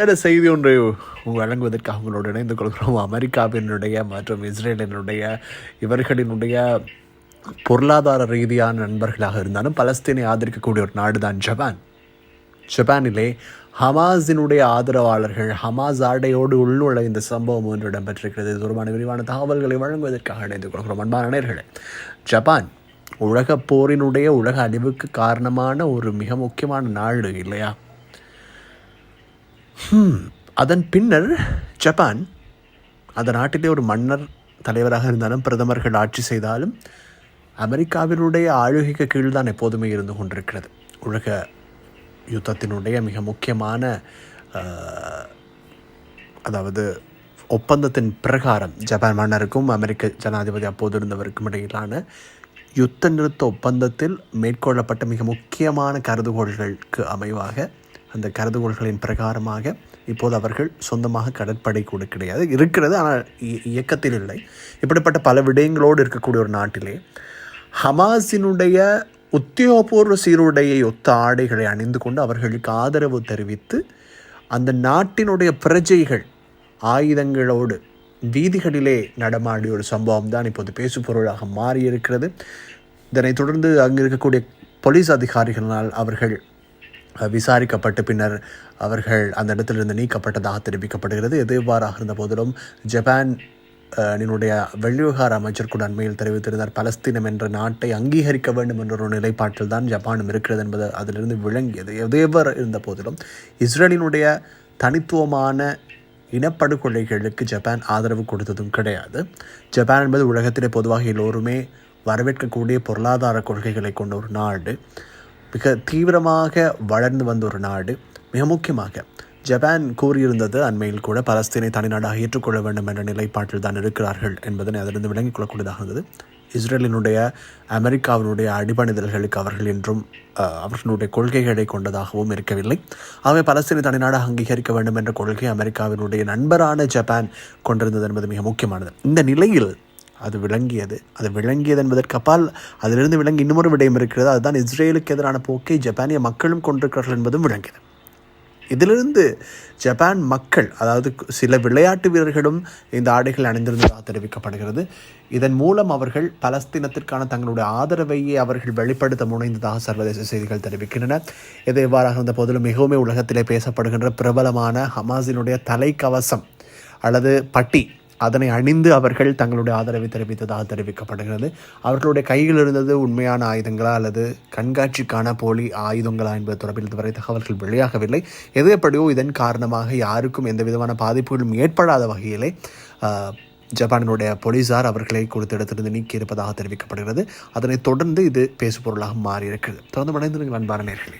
சில செய்தி ஒன்றை வழங்குவதற்காக உங்களோடு இணைந்து கொள்கிறோம். அமெரிக்காவினுடைய மற்றும் இஸ்ரேலினுடைய இவர்களினுடைய பொருளாதார ரீதியான நண்பர்களாக இருந்தாலும் பலஸ்தீனை ஆதரிக்கக்கூடிய ஒரு நாடு தான் ஜப்பான். ஜப்பானிலே ஹமாஸினுடைய ஆதரவாளர்கள் ஹமாஸ் ஆடையோடு உள்ளுள்ள இந்த சம்பவம் ஒன்று இடம்பெற்றிருக்கிறது. இது தொடர்பான விரிவான தகவல்களை வழங்குவதற்காக இணைந்து கொள்கிறோம். அன்பான நேயர்களே ஜப்பான் உலகப் போரினுடைய உலக அழிவுக்கு காரணமான ஒரு மிக முக்கியமான நாடு இல்லையா? Hmm. அதன் பின்னர் ஜப்பான் அந்த நாட்டிலே ஒரு மன்னர் தலைவராக இருந்தாலும் பிரதமர்கள் ஆட்சி செய்தாலும் அமெரிக்காவினுடைய ஆளுகைக்கு கீழ் தான் எப்போதுமே இருந்து கொண்டிருக்கிறது. உலக யுத்தத்தினுடைய மிக முக்கியமான அதாவது ஒப்பந்தத்தின் பிரகாரம் ஜப்பான் மன்னருக்கும் அமெரிக்க ஜனாதிபதி அப்போது இருந்தவருக்கும் இடையிலான யுத்த நிறுத்த ஒப்பந்தத்தில் மேற்கொள்ளப்பட்ட மிக முக்கியமான கருதுகோள்களுக்கு அமைவாக அந்த கருதுகோள்களின் பிரகாரமாக இப்போது அவர்கள் சொந்தமாக கடற்படை கூட கிடையாது. இருக்கிறது ஆனால் இ- இயக்கத்தில் இல்லை. இப்படிப்பட்ட பல விடயங்களோடு இருக்கக்கூடிய ஒரு நாட்டிலே ஹமாஸினுடைய உத்தியோகபூர்வ சீருடையை ஒத்த ஆடைகளை அணிந்து கொண்டு அவர்களுக்கு ஆதரவு தெரிவித்து அந்த நாட்டினுடைய பிரஜைகள் ஆயுதங்களோடு வீதிகளிலே நடமாடிய ஒரு சம்பவம் தான் இப்போது பேசுபொருளாக மாறியிருக்கிறது. இதனைத் தொடர்ந்து அங்கு இருக்கக்கூடிய போலீஸ் அதிகாரிகளால் அவர்கள் விசாரிக்கப்பட்டு பின்னர் அவர்கள் அந்த இடத்திலிருந்து நீக்கப்பட்டதாக தெரிவிக்கப்படுகிறது. எது இவ்வாறாக இருந்த போதிலும் ஜப்பான் என்னுடைய வெளிவிவகார அமைச்சர் கூட அண்மையில் தெரிவித்திருந்தார். பலஸ்தீனம் என்ற நாட்டை அங்கீகரிக்க வேண்டும் என்ற ஒரு நிலைப்பாட்டில் தான் ஜப்பானும் இருக்கிறது என்பது அதிலிருந்து விளங்கியது. எது எவ்வாறு இருந்த போதிலும் இஸ்ரேலினுடைய தனித்துவமான இனப்படுகொலைகளுக்கு ஜப்பான் ஆதரவு கொடுத்ததும் கிடையாது. ஜப்பான் என்பது உலகத்திலே பொதுவாக எல்லோருமே வரவேற்கக்கூடிய பொருளாதார கொள்கைகளை கொண்ட ஒரு நாடு. மிக தீவிரமாக வளர்ந்து வந்த ஒரு நாடு மிக முக்கியமாக ஜப்பான் கூறியிருந்தது அண்மையில் கூட பலஸ்தீனை தனிநாடாக ஏற்றுக்கொள்ள வேண்டும் என்ற நிலைப்பாட்டில் தான் இருக்கிறார்கள் என்பதனை அதிலிருந்து விளங்கிக் கொள்ளக்கூடியதாக இருந்தது. இஸ்ரேலினுடைய அமெரிக்காவினுடைய அடிபணிதல்களுக்கு அவர்கள் என்றும் அவர்களுடைய கொள்கைகளை கொண்டதாகவும் இருக்கவில்லை. அவை பலஸ்தீனை தனிநாடாக அங்கீகரிக்க வேண்டும் என்ற கொள்கை அமெரிக்காவினுடைய நண்பரான ஜப்பான் கொண்டிருந்தது என்பது மிக முக்கியமானது. இந்த நிலையில் அது விளங்கியது. அது விளங்கியது என்பதற்கு அப்பால் அதிலிருந்து விளங்கி இன்னொரு விடயம் இருக்கிறது. அதுதான் இஸ்ரேலுக்கு எதிரான போக்கை ஜப்பானிய மக்களும் கொண்டிருக்கிறார்கள் என்பதும் விளங்கியது. இதிலிருந்து ஜப்பான் மக்கள் அதாவது சில விளையாட்டு வீரர்களும் இந்த ஆடைகள் அணிந்திருந்ததாக தெரிவிக்கப்படுகிறது. இதன் மூலம் அவர்கள் பலஸ்தீனத்திற்கான தங்களுடைய ஆதரவையே அவர்கள் வெளிப்படுத்த முனைந்ததாக சர்வதேச செய்திகள் தெரிவிக்கின்றன. இது இவ்வாறாக இருந்த போதிலும் மிகவும் உலகத்திலே பேசப்படுகின்ற பிரபலமான ஹமாஸினுடைய தலைக்கவசம் அல்லது பட்டி அதனை அணிந்து அவர்கள் தங்களுடைய ஆதரவை தெரிவித்ததாக தெரிவிக்கப்படுகிறது. அவர்களுடைய கையில் இருந்தது உண்மையான ஆயுதங்களா அல்லது கண்காட்சிக்கான போலி ஆயுதங்களா என்பது தொடர்பில் இதுவரை தகவல்கள் வெளியாகவில்லை. எது எப்படியோ இதன் காரணமாக யாருக்கும் எந்த விதமான பாதிப்புகளும் ஏற்படாத வகையிலே ஜப்பானினுடைய போலீசார் அவர்களை கொடுத்த இடத்திலிருந்து நீக்கியிருப்பதாக தெரிவிக்கப்படுகிறது. அதனைத் தொடர்ந்து இது பேசுபொருளாக மாறியிருக்கிறது. தொடர்ந்து மடைந்திருங்கள் அன்பான நேர்களே.